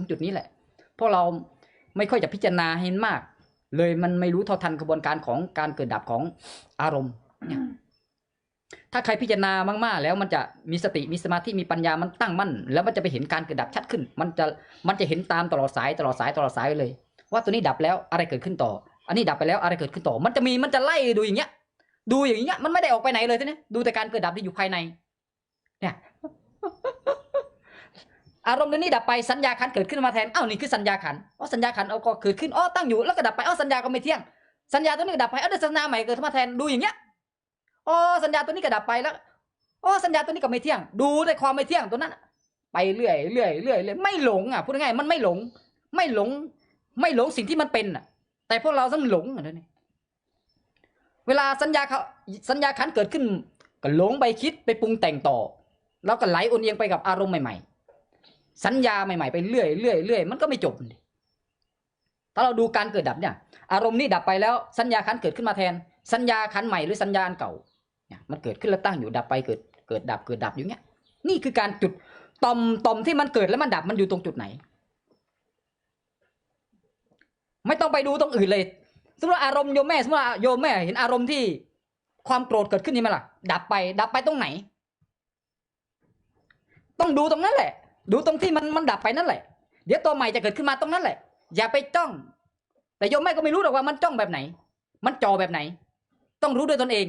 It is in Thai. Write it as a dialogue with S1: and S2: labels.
S1: รงจุดนี้แหละเพราะเราไม่ค่อยจะพิจารณาเห็นมาก เลยมันไม่รู้เท่าทันกระบวนการของการเกิดดับของอารมณ์ถ้าใครพิจารณามากๆ แล้วมันจะมีสติมีสมาธิมีปัญญามันตั้งมั่น แล้วมันจะไปเห็นการเกิดดับชัดขึ้น มันจะมันจะเห็นตามตลอดสายตลอดสายตลอดสายเลย ว่าตัวนี้ดับแล้วอะไรเกิดขึ้นต่อ อันนี้ดับไปแล้วอะไรเกิดขึ้นต่อ มันจะมีมันจะไล่ดูอย่างเงี้ย ดูอย่างเงี้ยมันไม่ได้ออกไปไหนเลยทีนี้ดูแต่การเกิดดับที่อยู่ภายใน เนี่ย อารมณ์เรื่องนี้ดับไปสัญญาขันเกิดขึ้นมาแทนอ้าวนี่คือสัญญาขันอ๋อสัญญาขันเอาก็เกิดขึ้นอ๋อตั้งอยู่แล้วก็ดับไปอ๋อสัญญาก็ไม่เที่ยง สัญญาตัวนี้ดับไปอ๋อเดี๋ยวสัญญาใหม่เกิดขึ้นมาแทนดูอย่างเงี้ยอ๋อสัญญาตัวนี้ก็ดับไปแล้วอ๋อสัญญาตัวนี้ก็ไม่เที่ยง ดูในความไม่เที่ยงตัวนั้นไปเรื่อยเรื่อยเรื่อยเรื่อยไม่หลงอะพูดง่ายๆมันไม่หลง ไม่หลง ไม่หลงสิ่งที่มันเป็นอะ แต่พวกเราต้องหลงอะนี่เวลาสัญญาเขาสัญญาขันเกิดขึ้นก็หลงไปคิดไปปรุงแต่งต่อ แล้วก็ไหลโอนเอียงไปกับอารมณ์ใหม่ๆ สัญญาใหม่ๆไปเรื่อยเรื่อยเรื่อยมันก็ไม่จบถ้าเราดูการเกิดดับเนี่ย อารมณ์นี่ดับไปแล้วสัญญาขันเกิดขึ้นมาแทน สัญญาขันใหม่หรือสัญญาอันเก่าเนี่ยมันเกิดขึ้นแล้วตั้งอยู่ดับไปเกิดเกิดดับเกิดดับอยู่เงี้ย นี่คือการจุดต่อมต่อมที่มันเกิดแล้วมันดับมันอยู่ตรงจุดไหน ไม่ต้องไปดูตรงอื่นเลยสมมติว่าอารมณ์โยมแม่สมมติว่าโยมแม่เห็นอารมณ์ที่ความโกรธเกิดขึ้นนี่ไหมล่ะ ดับไป ดับไปตรงไหน ต้องดูตรงนั้นแหละ ดูตรงที่มันมันดับไปนั่นแหละ เดี๋ยวตัวใหม่จะเกิดขึ้นมาตรงนั้นแหละ อย่าไปจ้อง แต่โยมแม่ก็ไม่รู้หรอกว่ามันจ้องแบบไหน มันจ่อแบบไหน ต้องรู้ด้วยตนเอง